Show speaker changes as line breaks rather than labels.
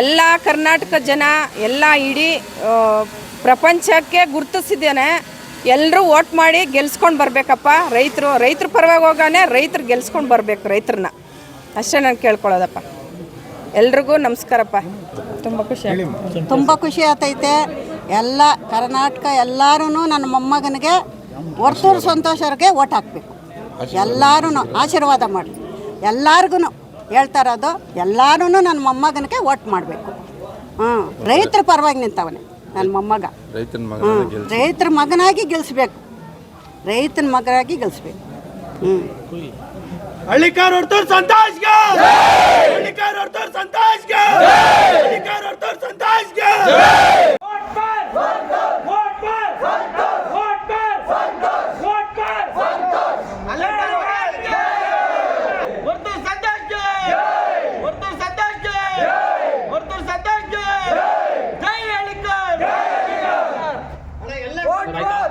ಎಲ್ಲ ಕರ್ನಾಟಕ ಜನ ಎಲ್ಲ ಇಡೀ ಪ್ರಪಂಚಕ್ಕೆ ಗುರುತಿಸಿದ್ದೇನೆ. ಎಲ್ಲರೂ ವೋಟ್ ಮಾಡಿ ಗೆಲ್ಸ್ಕೊಂಡು ಬರಬೇಕಪ್ಪ. ರೈತರು ರೈತರ ಪರವಾಗಿ ಹೋಗಾನೆ ರೈತರು ಗೆಲ್ಸ್ಕೊಂಡು ಬರಬೇಕು ರೈತರನ್ನ ಅಷ್ಟೇ ನಾನು ಕೇಳ್ಕೊಳ್ಳೋದಪ್ಪ. ಎಲ್ರಿಗೂ ನಮಸ್ಕಾರಪ್ಪ. ತುಂಬ ಖುಷಿ.
ತುಂಬ ಖುಷಿ ಆತೈತೆ. ಎಲ್ಲ ಕರ್ನಾಟಕ ಎಲ್ಲರೂ ನನ್ನ ಮೊಮ್ಮಗನಿಗೆ ವರ್ತೂರು ಸಂತೋಷರಿಗೆ ಓಟ್ ಹಾಕಬೇಕು. ಎಲ್ಲರೂ ಆಶೀರ್ವಾದ ಮಾಡಿ ಎಲ್ಲರಿಗೂ ಹೇಳ್ತಾ ಇರೋದು ಎಲ್ಲರೂ ನನ್ನ ಮೊಮ್ಮಗನಿಗೆ ಓಟ್ ಮಾಡಬೇಕು. ಹ್ಞೂ ರೈತರ ಪರವಾಗಿ ನಿಂತವನೆ ನನ್ನ ಮೊಮ್ಮಗ. ಹ್ಞೂ ರೈತರ ಮಗನಾಗಿ ಗೆಲ್ಲಿಸ್ಬೇಕು ರೈತನ ಮಗನಾಗಿ ಗೆಲ್ಲಿಸ್ಬೇಕು ಹ್ಞೂ
ಹಳ್ಳಿಕಾರ ಹೊರ್ತವ್ರ ಸಂತಾಜ್ಗೆ ಹಳ್ಳಿಕಾರ ಹೊರ್ತವ್ರ ಸಂತಾಜ್ಗೆ ಹಳ್ಳಿಕಾರ ಹೊರ್ತವ್ರ ಸಂತಾಜ್ಗೆ
Sorry.